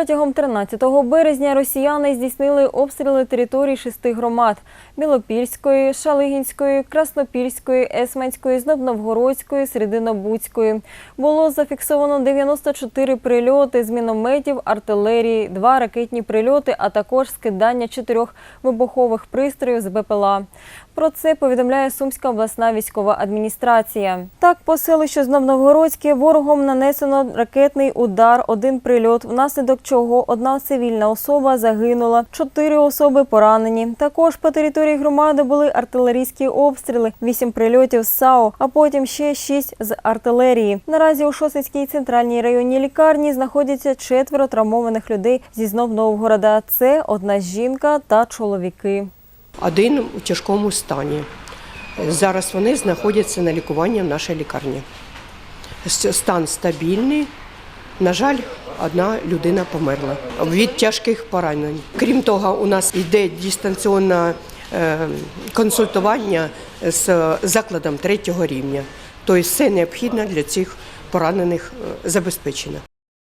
Протягом 13 березня росіяни здійснили обстріли територій шести громад – Білопільської, Шалигінської, Краснопільської, Есманської, Знобновгородської, Серединобудської. Було зафіксовано 94 прильоти з мінометів, артилерії, два ракетні прильоти, а також скидання чотирьох вибухових пристроїв з БПЛА. Про це повідомляє Сумська обласна військова адміністрація. Так, по селищу Знобновгородське ворогом нанесено ракетний удар, один прильот, внаслідок чого одна цивільна особа загинула, чотири особи поранені. Також по території громади були артилерійські обстріли, вісім прильотів з САУ, а потім ще шість з артилерії. Наразі у Шосицькій центральній районній лікарні знаходяться четверо травмованих людей зі знов Новгорода. Це одна жінка та чоловіки. Один у тяжкому стані. Зараз вони знаходяться на лікуванні в нашій лікарні. Стан стабільний. На жаль, одна людина померла від тяжких поранень. Крім того, у нас йде дистанційне е, консультування з закладом третього рівня. Тобто все необхідне для цих поранених е, забезпечено.